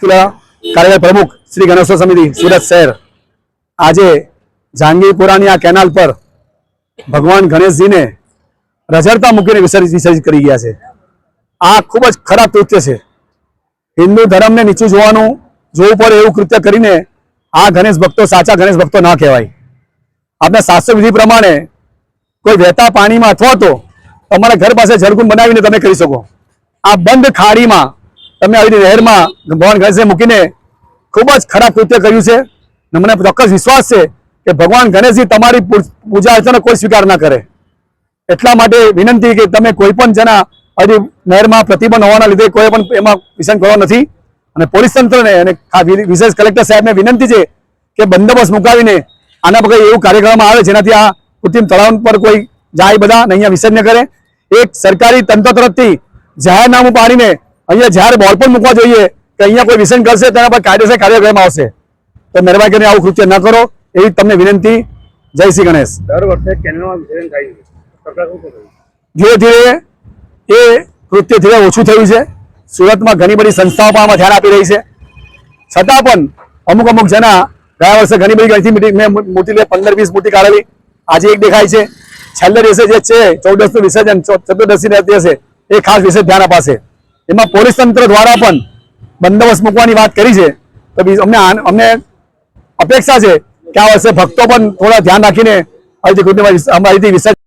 પંચકુલા કાર્યકારી પ્રમુખ શ્રી ગણેશ્વર સમિતિ, સુરત શહેર. આજે જહાંગીરપુરાની આ કેનાલ પર ભગવાન ગણેશજીને રઝળતા મૂકીને વિસર્જિત કરી ગયા છે. આ ખૂબ જ ખરાબ કૃત્ય છે. હિન્દુ ધર્મને નીચું જોવાનું, જોવું પડે એવું કૃત્ય કરીને આ ગણેશ ભક્તો સાચા ગણેશ ભક્તો ના કહેવાય. આપણા શાસ્ત્ર વિધિ પ્રમાણે કોઈ વહેતા પાણીમાં અથવા તો તમારા ઘર પાસે જળકુંડ બનાવીને તમે કરી શકો. આ બંધ ખાડીમાં તમે આવી નહેરમાં ભગવાન ગણેશને મૂકીને ખૂબ જ ખરાબ કૃત્ય કર્યું છે મને ચોક્કસ વિશ્વાસ છે કે ભગવાન ગણેશજી તમારી પૂજા અર્ચના કોઈ સ્વીકાર ના કરે. એટલા માટે વિનંતી કે તમે કોઈ પણ જણા હજી નહેરમાં પ્રતિબંધ હોવાના લીધે કોઈ પણ એમાં વિસન કરવા નથી. અને પોલીસ તંત્રને અને વિશેષ કલેક્ટર સાહેબને વિનંતી છે કે બંદોબસ્ત મુકાવીને આના પર એવું કાર્ય કરવામાં આવે જેનાથી આ કૃત્રિમ તળાવ પર કોઈ જાય બધા અહીંયા વિસર્જન કરે. એક સરકારી તંત્ર તરફથી જાહેરનામું પાડીને અહીંયા જ્યારે બોર્ડ પણ મૂકવા જોઈએ કે અહીંયા કોઈ વિસન કરશે તેના પર કાયદેસર કાર્યક્રમ આવશે. તો મહેરબાની કરીને આવું કૃત્ય ન કરો એવી તમને વિનંતી. જય શ્રી ગણેશ. દર વર્ષે વિસર્જન થાય છે. ધીરે ધીરે એ કૃત્ય ધીરે ઓછું થયું છે. સુરતમાં ઘણી બધી સંસ્થાઓ પણ આમાં ધ્યાન આપી રહી છે. છતાં પણ અમુક અમુક જણા ગયા વર્ષે ઘણી બધી ગણતી મીટિંગ મેં મૂર્તિ લે પંદર વીસ મૂર્તિ કાઢેલી. આજે એક દેખાય છે. છેલ્લે દિવસે જે છે ચૌદસનું વિસર્જન ચતુર્દશી દિવસે હશે એ ખાસ વિશે ધ્યાન અપાશે. એમાં પોલીસ તંત્ર દ્વારા પણ બંદોબસ્ત મૂકવાની વાત કરી છે. તો અમને અમને અપેક્ષા છે કે આ વર્ષે ભક્તો પણ થોડા ધ્યાન રાખીને અહીંથી રીતે કૃત્યમાં અમારી વિસર્જન